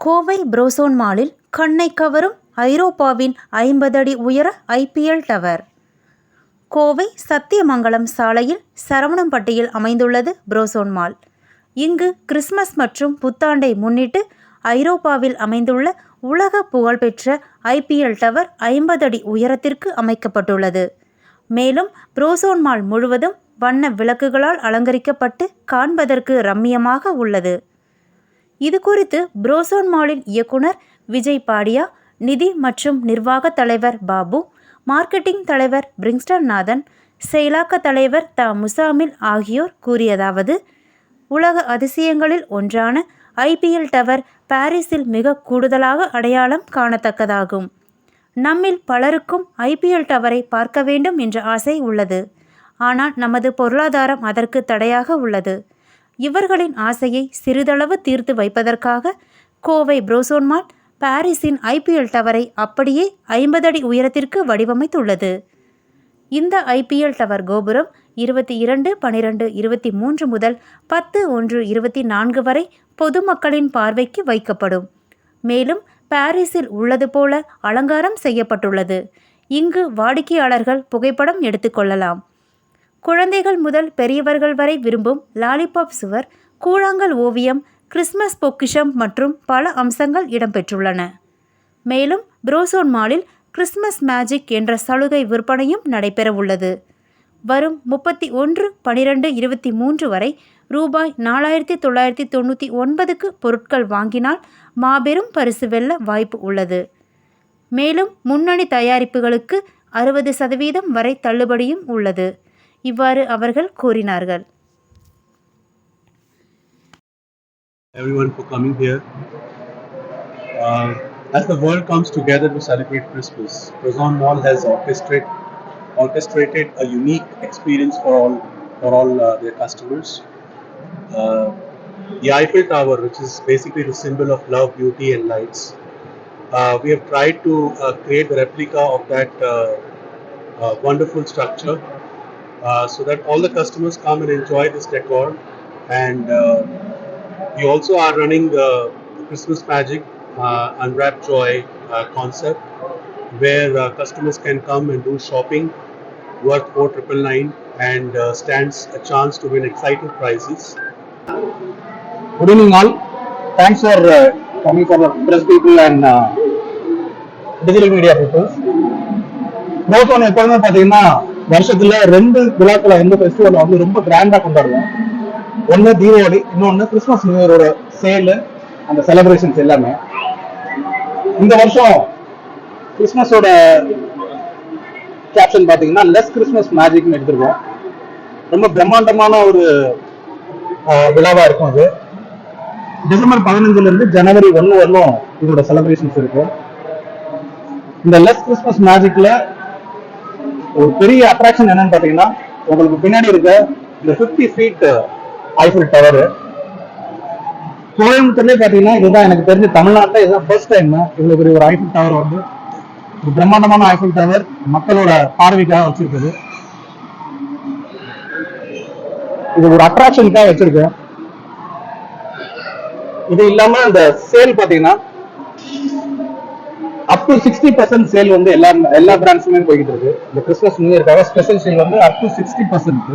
Kovai frozen மாலில் கண்ணை கவரும் ஐரோப்பாவின் ஐம்பது அடி உயர ஐபிஎல் டவர். கோவை சத்தியமங்கலம் சாலையில் சரவணம்பட்டியில் அமைந்துள்ளது புரோசோன் மால். இங்கு கிறிஸ்மஸ் மற்றும் புத்தாண்டை முன்னிட்டு ஐரோப்பாவில் அமைந்துள்ள உலக புகழ்பெற்ற ஐபிஎல் டவர் ஐம்பது அடி உயரத்திற்கு அமைக்கப்பட்டுள்ளது. மேலும் புரோசோன் மால் முழுவதும் வண்ண விளக்குகளால் அலங்கரிக்கப்பட்டு காண்பதற்கு ரம்மியமாக உள்ளது. இது குறித்து புரோசோன் மாலின் இயக்குனர் விஜய் பாடியா நிதி மற்றும் நிர்வாக தலைவர் பாபு மார்க்கெட்டிங் தலைவர் பிரிங்ஸ்டன் நாதன் செயலாக்க தலைவர் த முசாமில் ஆகியோர் கூறியதாவது உலக அதிசயங்களில் ஒன்றான ஐபிஎல் டவர் பாரிஸில் மிக கூடுதலாக அடையாளம் காணத்தக்கதாகும். நம்மில் பலருக்கும் ஐபிஎல் டவரை பார்க்க வேண்டும் என்ற ஆசை உள்ளது. ஆனால் நமது பொருளாதாரம் அதற்கு தடையாக உள்ளது. இவர்களின் ஆசையை சிறிதளவு தீர்த்து வைப்பதற்காக கோவை புரோசோன்மால் பாரிஸின் ஐபிஎல் டவரை அப்படியே ஐம்பது அடி உயரத்திற்கு வடிவமைத்துள்ளது. இந்த ஐபிஎல் டவர் கோபுரம் இருபத்தி இரண்டு பனிரெண்டு இருபத்தி மூன்று முதல் பத்து ஒன்று இருபத்தி நான்கு வரை பொதுமக்களின் பார்வைக்கு வைக்கப்படும். மேலும் பாரிஸில் உள்ளது போல அலங்காரம் செய்யப்பட்டுள்ளது. இங்கு வாடிக்கையாளர்கள் புகைப்படம் எடுத்துக்கொள்ளலாம் குழந்தைகள் முதல் பெரியவர்கள் வரை விரும்பும் லாலிபாப் சுவர் கூழாங்கல் ஓவியம் கிறிஸ்மஸ் பொக்கிஷம் மற்றும் பல அம்சங்கள் இடம்பெற்றுள்ளன. மேலும் புரோசோன் மாலில் கிறிஸ்மஸ் மேஜிக் என்ற சலுகை விற்பனையும் நடைபெறவுள்ளது. வரும் முப்பத்தி ஒன்று பனிரெண்டு இருபத்தி மூன்று வரை ரூபாய் நாலாயிரத்தி தொள்ளாயிரத்தி தொண்ணூற்றி ஒன்பதுக்கு பொருட்கள் வாங்கினால் மாபெரும் பரிசு வெல்ல வாய்ப்பு உள்ளது. மேலும் முன்னணி தயாரிப்புகளுக்கு அறுபது சதவீதம் வரை தள்ளுபடியும் உள்ளது. இவ்வாறு அவர்கள் கூறினார்கள் everyone for coming here. Uh, as the world comes together to celebrate Christmas, Prozon Mall has orchestrated orchestrated a unique experience for all for all uh, their customers. Uh, the Eiffel Tower, which is basically the symbol of love, beauty, and lights, uh, we have tried to uh, create the replica of that uh, uh, wonderful structure, uh, so that all the customers come and enjoy this decor and. Uh, we also are running the Christmas Magic uh, Unwrap Joy uh, concept where uh, customers can come and do shopping worth 4999 and uh, stands a chance to win exciting prizes. Good evening, all. Thanks for uh, coming for the press people and uh, digital media people. Prozone எப்பவுமே பார்த்தீங்கன்னா வருஷத்துல ரெண்டு விழாக்களை வந்து ஃபெஸ்டிவலை வந்து ரொம்ப கிராண்டா கொண்டாடுவோம். ஒன்னு தீபாவளி இன்னொன்னு கிறிஸ்மஸ் நியூ இயரோட சேலு அந்த செலிப்ரேஷன்ஸ் எல்லாமே. இந்த வருஷம் கிறிஸ்மஸோட கேப்ஷன் பார்த்தீங்கன்னா லெஸ் கிறிஸ்மஸ் மேஜிக்னு எடுத்திருக்கோம். ரொம்ப பிரம்மாண்டமான ஒரு விழாவா இருக்கும் அது. டிசம்பர் பதினஞ்சுல இருந்து ஜனவரி ஒன்று வரலும் இதோட செலிப்ரேஷன்ஸ் இருக்கும் இந்த லெஸ் கிறிஸ்மஸ் மேஜிக்ல ஒரு பெரிய அட்ராக்ஷன் என்னன்னு பாத்தீங்கன்னா உங்களுக்கு பின்னாடி இருக்க இந்த 50 ஃபீட் ஐஃபில் டவர் கோயம்புத்தூர்லேயே பாத்தீங்கன்னா இதுதான் எனக்கு தெரிஞ்ச தமிழ்நாட்டில் இதுதான் ஃபர்ஸ்ட் டைம் இவ்வளோ பெரிய ஒரு ஐஃபில் டவர் வந்து ஒரு பிரம்மாண்டமான ஐஃபில் டவர் மக்களோட பார்வைக்காக வச்சிருக்குது. இது ஒரு அட்ராக்ஷனுக்காக வச்சிருக்கேன். இது இல்லாம இந்த சேல் பாத்தீங்கன்னா up to sixty percent sale வந்து எல்லா எல்லா பிராண்ட்ஸுமே போய்கிட்டு இருக்கு. இந்த கிறிஸ்மஸ் நியூ இயர்க்காக ஸ்பெஷல் சேல் வந்து அப் டு சிக்ஸ்டி பர்சன்ட்